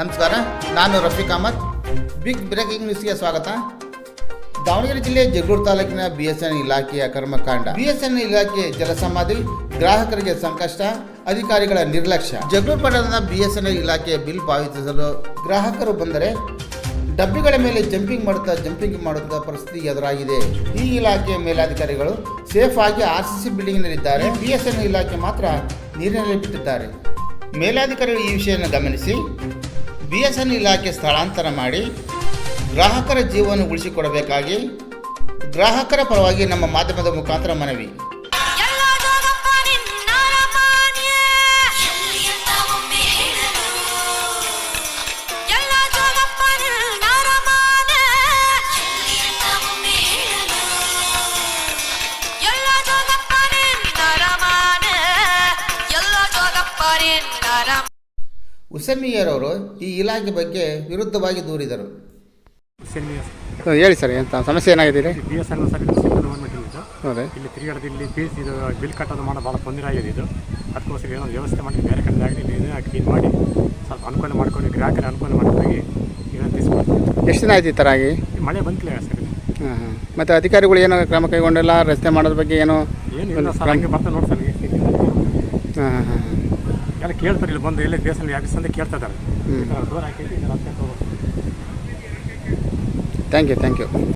ನಮಸ್ಕಾರ, ನಾನು Rafiq Ahmed. Big breaking ನ್ಯೂಸ್ಗೆ ಸ್ವಾಗತ. ದಾವಣಗೆರೆ ಜಿಲ್ಲೆ ಜಗಳೂರು ತಾಲೂಕಿನ ಬಿ ಎಸ್ ಎನ್ ಇಲಾಖೆಯ ಕರ್ಮಕಾಂಡ. ಬಿ ಎಸ್ ಎನ್ ಇಲಾಖೆ ಜಲಸಮಾಧಿ ಗ್ರಾಹಕರಿಗೆ ಸಂಕಷ್ಟ, ಅಧಿಕಾರಿಗಳ ನಿರ್ಲಕ್ಷ್ಯ. ಜಗಳೂರು ಪಟ್ಟಣದ ಬಿ ಎಸ್ ಎನ್ ಇಲಾಖೆಯ ಬಿಲ್ ಪಾವತಿಸಲು ಗ್ರಾಹಕರು ಬಂದರೆ ಡಬ್ಬಿಗಳ ಮೇಲೆ ಜಂಪಿಂಗ್ ಮಾಡುತ್ತಾ ಜಂಪಿಂಗ್ ಮಾಡುತ್ತಾ ಪರಿಸ್ಥಿತಿ ಎದುರಾಗಿದೆ. ಈ ಇಲಾಖೆಯ ಮೇಲಾಧಿಕಾರಿಗಳು ಸೇಫ್ ಆಗಿ ಆರ್ ಸಿ ಸಿ ಬಿಲ್ಡಿಂಗ್ನಲ್ಲಿದ್ದಾರೆ ಬಿ ಎಸ್ ಎನ್ ಇಲಾಖೆ ಮಾತ್ರ ನೀರಿನಲ್ಲಿ ಬಿಟ್ಟಿದ್ದಾರೆ. ಮೇಲಾಧಿಕಾರಿಗಳು ಈ ವಿಷಯವನ್ನು ಗಮನಿಸಿ. ಬಿ ಎಸ್ ಎನ್ ಇಲಾಖೆ ಸ್ಥಳಾಂತರ ಮಾಡಿ ಗ್ರಾಹಕರ ಜೀವವನ್ನು ಉಳಿಸಿಕೊಡಬೇಕಾಗಿ ಗ್ರಾಹಕರ ಪರವಾಗಿ ನಮ್ಮ ಮಾಧ್ಯಮದ ಮುಖಾಂತರ ಮನವಿ. ಉಸಮಿಯರವರು ಈ ಇಲಾಖೆ ಬಗ್ಗೆ ವಿರುದ್ಧವಾಗಿ ದೂರಿದರು. ಹೇಳಿ ಸರ್ ಎಂತ ಸಮಸ್ಯೆ ಏನಾಗಿದೆ ಬಿ ಎಸ್ ಎನ್ ಗೌರ್ಮೆಂಟ್ ಇದು ಹೌದಾ? ಇಲ್ಲಿ ತಿರುಗಾಡೋದು ಇಲ್ಲಿ ಫೀಸ್ ಇದು ಬಿಲ್ ಕಟ್ಟೋದು ಮಾಡೋ ಭಾಳ ತೊಂದರೆ ಆಗಿದೆ ಇದು. ಅದಕ್ಕೋಸ್ಕರ ಏನೋ ವ್ಯವಸ್ಥೆ ಮಾಡಿ ಬೇರೆ ಕಡೆ ಆಗಲಿ ಇಲ್ಲಿ ಕ್ಲೀನ್ ಮಾಡಿ ಸ್ವಲ್ಪ ಅನುಕೂಲ ಮಾಡ್ಕೊಂಡು ಗ್ರಾಹಕರ ಅನುಕೂಲ ಮಾಡೋದಾಗಿ ವಿನಂತಿಸ್ಬೋದು ಎಷ್ಟು ದಿನ ಆಯ್ತು ಈ ಥರ ಆಗಿ? ಮಳೆ ಬಂತಿಲ್ಲ ಸರ್. ಹಾಂ ಹಾಂ. ಮತ್ತು ಅಧಿಕಾರಿಗಳು ಏನೋ ಕ್ರಮ ಕೈಗೊಂಡಿಲ್ಲ ರಸ್ತೆ ಮಾಡೋದ್ರ ಬಗ್ಗೆ ಏನೋ ಏನು ಇಲ್ಲ ಸರ್ ಹಂಗೆ ಬರ್ತಾ ನೋಡಿ ಸರ್ ಹಾಂ ಹಾಂ ಹಾಂ. ಎಲ್ಲ ಕೇಳ್ತಾರೆ ಇಲ್ಲಿ ಬಂದು ಇಲ್ಲೇ ದೇವಸ್ಥಾನ ಯಾಕೆ ಅಂತ ಕೇಳ್ತಾ ಇದ್ದಾರೆ. Door. Thank you thank you